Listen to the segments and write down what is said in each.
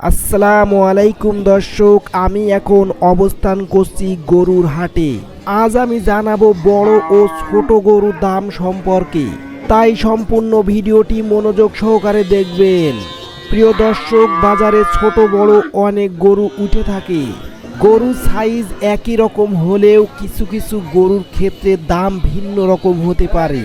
আসসালামু আলাইকুম দর্শক, আমি এখন অবস্থান করছি গরুর হাটে। আজ আমি জানাব বড় ও ছোট গরুর দাম সম্পর্কে। তাই সম্পূর্ণ ভিডিওটি মনোযোগ সহকারে দেখবেন। প্রিয় দর্শক, বাজারে ছোট বড় অনেক গরু উঠে থাকে। গরুর সাইজ একই রকম হলেও কিছু কিছু গরুর ক্ষেত্রে দাম ভিন্ন রকম হতে পারে।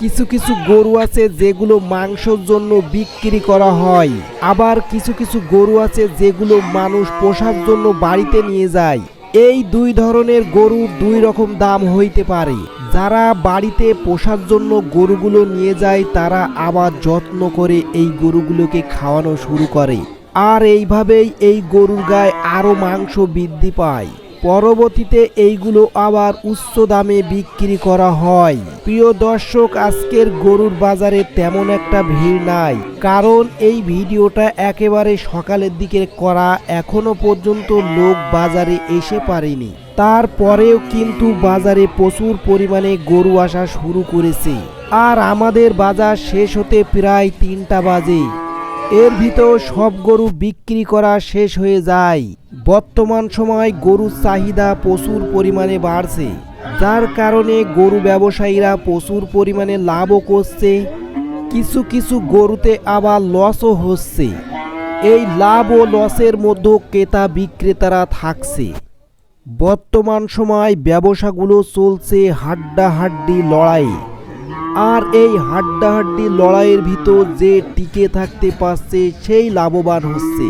কিছু কিছু গরু আছে যেগুলো মাংসের জন্য বিক্রি করা হয়। আবার কিছু কিছু গরু আছে যেগুলো মানুষ পোষার জন্য বাড়িতে নিয়ে যায়। এই দুই ধরনের গরু দুই রকম দাম হইতে পারে। যারা বাড়িতে পোষার জন্য গরুগুলো নিয়ে যায়, তারা আবার যত্ন করে এই গরুগুলোকে খাওয়ানো শুরু করে। আর এইভাবেই এই গরুর গায়ে আরও মাংস বৃদ্ধি পায়। পরবর্তীতে এইগুলো আবার উচ্চ দামে বিক্রি করা হয়। প্রিয় দর্শক, আজকের গরুর বাজারে তেমন একটা ভিড় নাই। কারণ এই ভিডিওটা একেবারে সকালের দিকে করা এখনও পর্যন্ত লোক বাজারে এসে পারেনি। তারপরেও কিন্তু বাজারে প্রচুর পরিমাণে গরু আসা শুরু করেছে। আর আমাদের বাজার শেষ হতে প্রায় তিনটা বাজে। এর ভিতর সব গরু বিক্রি করা শেষ হয়ে যায়। বর্তমান সময় গরুর চাহিদা প্রচুর পরিমাণে বাড়ছে। যার কারণে গরু ব্যবসায়ীরা প্রচুর পরিমাণে লাভও করছে। কিছু কিছু গরুতে আবার লসও হচ্ছে। এই লাভ ও লসের মধ্যে ক্রেতা বিক্রেতারা থাকছে। বর্তমান সময় ব্যবসাগুলো চলছে হাড্ডাহাড্ডি লড়াই আর এই হাড্ডাহাড্ডি লড়াইয়ের ভিতর যে টিকে থাকতে পারছে সেই লাভবান হচ্ছে।